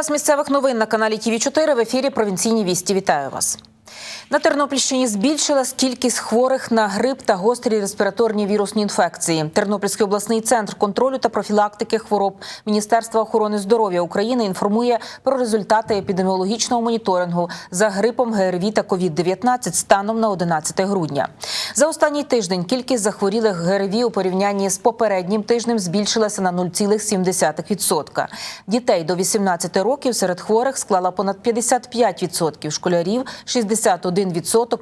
Час місцевих новин на каналі ТВ 4 в ефірі Провінційні вісті. Вітаю вас. На Тернопільщині збільшилась кількість хворих на грип та гострі респіраторні вірусні інфекції. Тернопільський обласний центр контролю та профілактики хвороб Міністерства охорони здоров'я України інформує про результати епідеміологічного моніторингу за грипом ГРВІ та COVID-19 станом на 11 грудня. За останній тиждень кількість захворілих ГРВІ у порівнянні з попереднім тижнем збільшилася на 0,7%. Дітей до 18 років серед хворих склала понад 55%, школярів 61%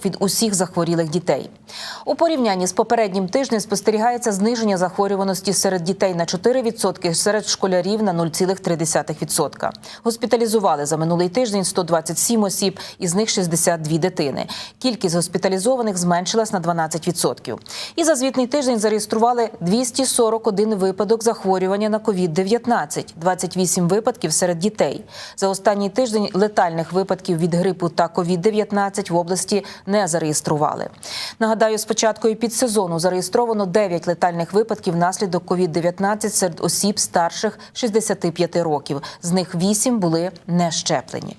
від усіх захворілих дітей. У порівнянні з попереднім тижнем спостерігається зниження захворюваності серед дітей на 4%, серед школярів на 0,3%. Госпіталізували за минулий тиждень 127 осіб, із них 62 дитини. Кількість госпіталізованих зменшилась на 12%. І за звітний тиждень зареєстрували 241 випадок захворювання на COVID-19, 28 випадків серед дітей. За останній тиждень летальних випадків від грипу та COVID-19 в області не зареєстрували. Нагадаю, з початку підсезону зареєстровано 9 летальних випадків внаслідок COVID-19 серед осіб старших 65 років. З них 8 були не щеплені.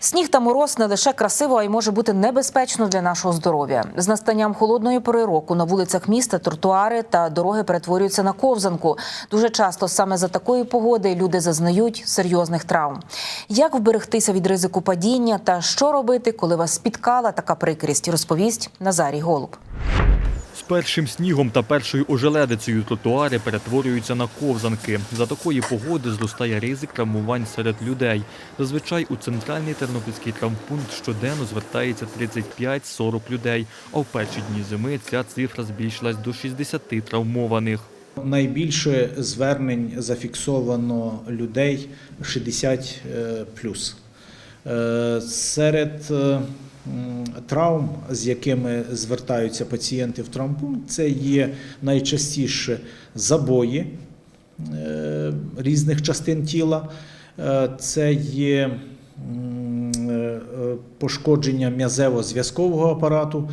Сніг та мороз не лише красиво, а й може бути небезпечно для нашого здоров'я. З настанням холодної пори року на вулицях міста тротуари та дороги перетворюються на ковзанку. Дуже часто саме за такої погоди люди зазнають серйозних травм. Як вберегтися від ризику падіння та що робити, коли вас спіткала така прикрість, розповість Назарій Голуб. З першим снігом та першою ожеледицею тротуари перетворюються на ковзанки. За такої погоди зростає ризик травмувань серед людей. Зазвичай у центральний тернопільський травмпункт щоденно звертається 35-40 людей, а в перші дні зими ця цифра збільшилась до 60 травмованих. Найбільше звернень зафіксовано людей 60 е. Е, Серед е, травм, з якими звертаються пацієнти в травмпункт, це є найчастіше забої е, різних частин тіла, е, це є е, пошкодження м'язево-зв'язкового апарату.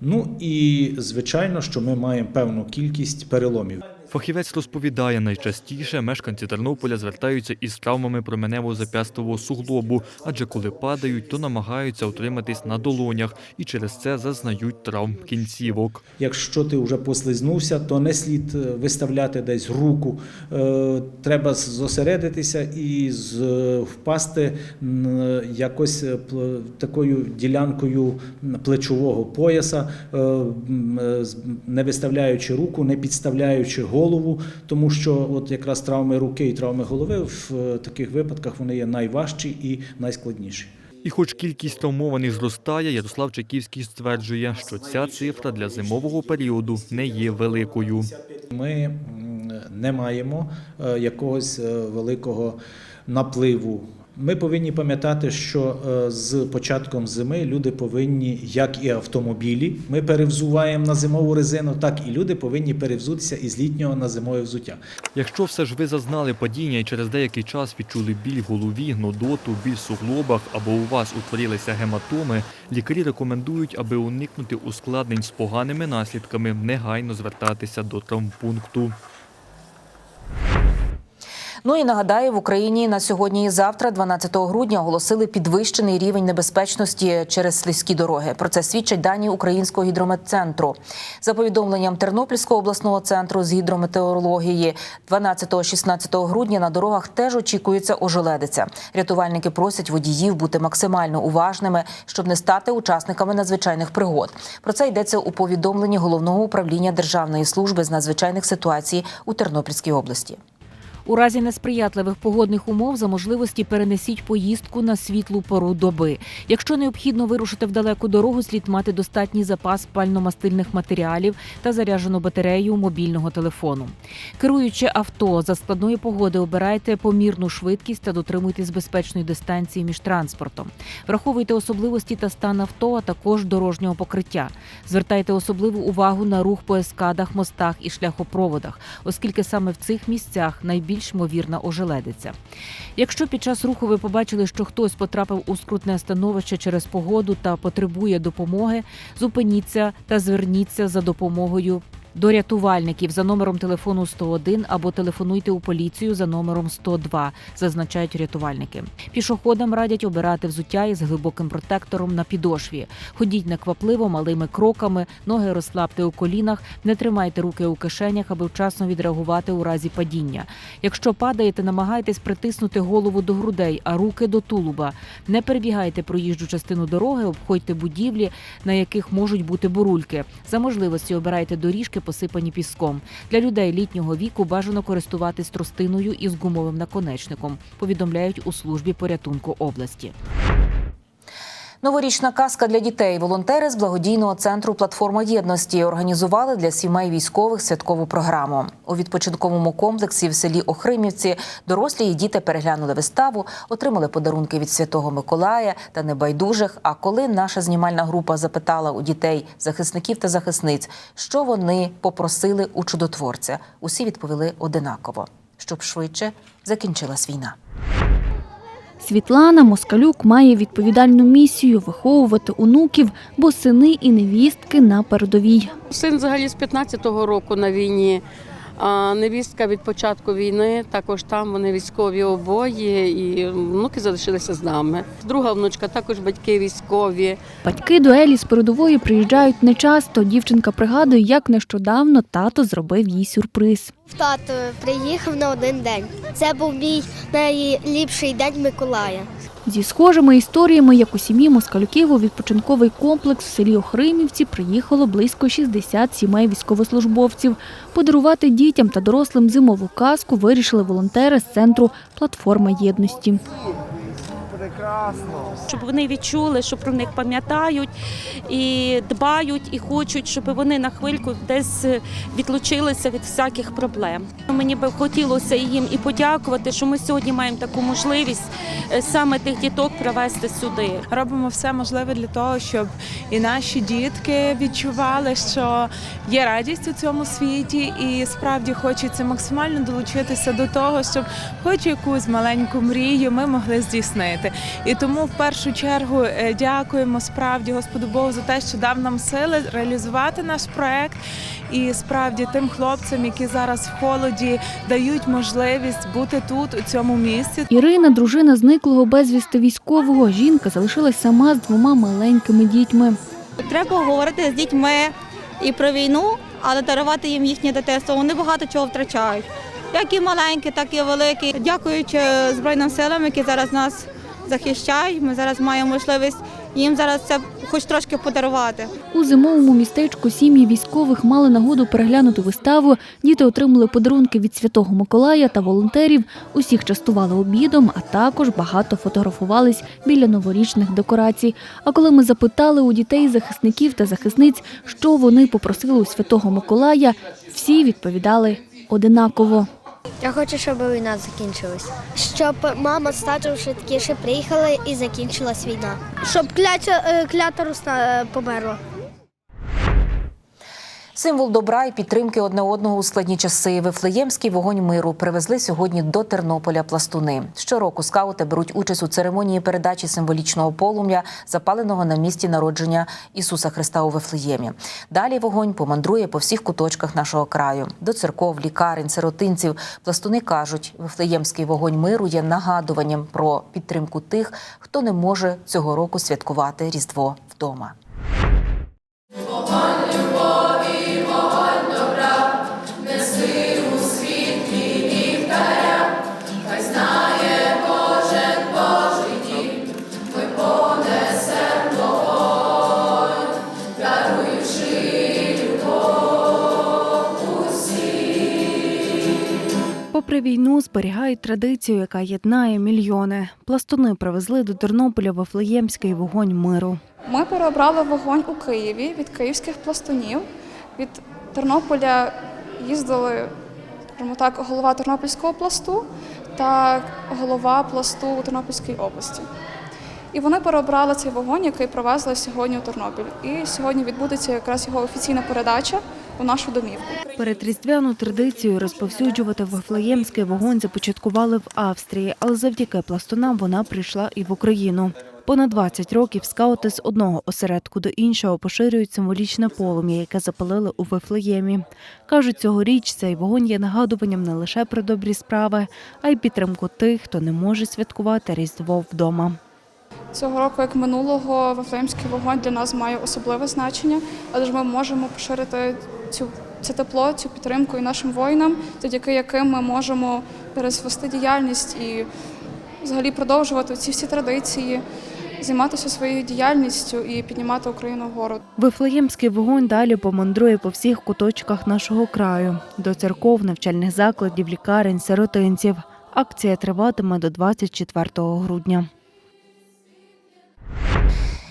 Ну і звичайно, що ми маємо певну кількість переломів. Фахівець розповідає, найчастіше мешканці Тернополя звертаються із травмами променево-зап'ястового суглобу, адже коли падають, то намагаються утриматись на долонях і через це зазнають травм кінцівок. Якщо ти вже послизнувся, то не слід е, виставляти десь руку. Е, Треба зосередитися і впасти якось е, такою ділянкою плечового пояса, не виставляючи руку, не підставляючи голову, тому що от якраз травми руки і травми голови в е, таких випадках вони є найважчі і найскладніші. І хоч кількість травмованих зростає, Ярослав Чеківський стверджує, що ця цифра для зимового періоду не є великою. Ми не маємо е, якогось е, великого напливу. Ми повинні пам'ятати, що е, з початком зими люди повинні, як і автомобілі, ми перевзуваємо на зимову резину, так і люди повинні перевзутися із літнього на зимове взуття. Якщо все ж ви зазнали падіння і через деякий час відчули біль в голові, гнодоту, біль в суглобах або у вас утворилися гематоми, лікарі рекомендують, аби уникнути ускладнень з поганими наслідками, негайно звертатися до травмпункту. Ну і нагадаю, в Україні на сьогодні і завтра, 12 грудня, оголосили підвищений рівень небезпечності через слизькі дороги. Про це свідчать дані Українського гідрометцентру. За повідомленням Тернопільського обласного центру з гідрометеорології, 12-16 грудня на дорогах теж очікується ожеледиця. Рятувальники просять водіїв бути максимально уважними, щоб не стати учасниками надзвичайних пригод. Про це йдеться у повідомленні головного управління Державної служби з надзвичайних ситуацій у Тернопільській області. У разі несприятливих погодних умов за можливості перенесіть поїздку на світлу пору доби. Якщо необхідно вирушити в далеку дорогу, слід мати достатній запас пально-мастильних матеріалів та заряджену батарею мобільного телефону. Керуючи авто за складної погоди, обирайте помірну швидкість та дотримуйтесь безпечної дистанції між транспортом. Враховуйте особливості та стан авто, а також дорожнього покриття. Звертайте особливу увагу на рух по ескадах, мостах і шляхопроводах, оскільки саме в цих місцях найбільш ймовірна ожеледиця. Якщо під час руху ви побачили, що хтось потрапив у скрутне становище через погоду та потребує допомоги, зупиніться та зверніться за допомогою до рятувальників за номером телефону 101 або телефонуйте у поліцію за номером 102, зазначають рятувальники. Пішоходам радять обирати взуття із глибоким протектором на підошві. Ходіть неквапливо малими кроками, ноги розслабте у колінах, не тримайте руки у кишенях, аби вчасно відреагувати у разі падіння. Якщо падаєте, намагайтесь притиснути голову до грудей, а руки до тулуба. Не перебігайте проїжджу частину дороги, обходьте будівлі, на яких можуть бути бурульки. За можливості обирайте доріжки, посипані піском. Для людей літнього віку бажано користуватись тростиною із гумовим наконечником. Повідомляють у службі порятунку області. Новорічна казка для дітей. Волонтери з благодійного центру Платформа єдності організували для сімей військових святкову програму. У відпочинковому комплексі в селі Охримівці дорослі і діти переглянули виставу, отримали подарунки від Святого Миколая та небайдужих. А коли наша знімальна група запитала у дітей, захисників та захисниць, що вони попросили у чудотворця, усі відповіли одинаково, щоб швидше закінчилась війна. Світлана Москалюк має відповідальну місію виховувати онуків, бо сини і невістки на передовій. Син взагалі з 15-го року на війні. А невістка від початку війни також там вони військові обоє, і внуки залишилися з нами. Друга внучка також батьки військові. Батьки до Елі з передової приїжджають нечасто. Дівчинка пригадує, як нещодавно тато зробив їй сюрприз. Тато приїхав на один день. Це був мій найліпший день Миколая. Зі схожими історіями, як у сім'ї Москалюків, у відпочинковий комплекс в селі Охримівці приїхало близько 60 сімей військовослужбовців. Подарувати дітям та дорослим зимову казку вирішили волонтери з центру Платформа єдності. Щоб вони відчули, що про них пам'ятають і дбають, і хочуть, щоб вони на хвильку десь відлучилися від всяких проблем. Мені би хотілося їм і подякувати, що ми сьогодні маємо таку можливість е, саме тих діток привезти сюди. Робимо все можливе для того, щоб і наші дітки відчували, що є радість у цьому світі, і справді хочеться максимально долучитися до того, щоб хоч якусь маленьку мрію ми могли здійснити. І тому в першу чергу е, дякуємо справді Господу Богу за те, що дав нам сили реалізувати наш проект. І справді тим хлопцям, які зараз в холоді, дають можливість бути тут, у цьому місці. Ірина, дружина зниклого безвісти військового. Жінка залишилась сама з двома маленькими дітьми. Треба говорити з дітьми і про війну, але дарувати їм їхнє дитинство. Вони багато чого втрачають. Як і маленькі, так і великі. Дякуючи Збройним силам, які зараз нас захищають. Ми зараз маємо можливість їм зараз це хоч трошки подарувати. У зимовому містечку сім'ї військових мали нагоду переглянути виставу. Діти отримали подарунки від Святого Миколая та волонтерів. Усіх частували обідом, а також багато фотографувались біля новорічних декорацій. А коли ми запитали у дітей, захисників та захисниць, що вони попросили у Святого Миколая, всі відповідали одинаково. Я хочу, щоб війна закінчилась. Щоб мама з татом швидкіше приїхали і закінчилась війна. Щоб кляча, е, клята русна е, померла. Символ добра і підтримки одне одного у складні часи. Вифлеємський вогонь миру привезли сьогодні до Тернополя пластуни. Щороку скаути беруть участь у церемонії передачі символічного полум'я, запаленого на місці народження Ісуса Христа у Вифлеємі. Далі вогонь помандрує по всіх куточках нашого краю. До церков, лікарень, сиротинців. Пластуни кажуть, Вифлеємський вогонь миру є нагадуванням про підтримку тих, хто не може цього року святкувати Різдво вдома. Війну, зберігають традицію, яка єднає мільйони. Пластуни привезли до Тернополя Вифлеємський вогонь миру. Ми переобрали вогонь у Києві від київських пластунів. Від Тернополя їздили скажімо так, голова Тернопільського пласту та голова пласту у Тернопільській області. І вони переобрали цей вогонь, який привезли сьогодні у Тернопіль. І сьогодні відбудеться якраз його офіційна передача у нашу домівку. Перед різдвяну традицію розповсюджувати вифлеємський вогонь започаткували в Австрії, але завдяки пластунам вона прийшла і в Україну. Понад 20 років скаути з одного осередку до іншого поширюють символічне полум'я, яке запалили у Вифлеємі. Кажуть, цьогоріч цей вогонь є нагадуванням не лише про добрі справи, а й підтримку тих, хто не може святкувати Різдво вдома. Цього року, як минулого, Вифлеємський вогонь для нас має особливе значення, адже ми можемо поширити цю це тепло, цю підтримку і нашим воїнам, завдяки яким ми можемо перезвести діяльність і взагалі продовжувати ці всі традиції, займатися своєю діяльністю і піднімати Україну вгору. Вифлеємський вогонь далі помандрує по всіх куточках нашого краю до церков, навчальних закладів, лікарень, сиротинців. Акція триватиме до 24 грудня.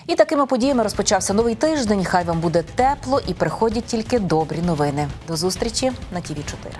І такими подіями розпочався новий тиждень. Хай вам буде тепло і приходять тільки добрі новини. До зустрічі на ТІВІ 4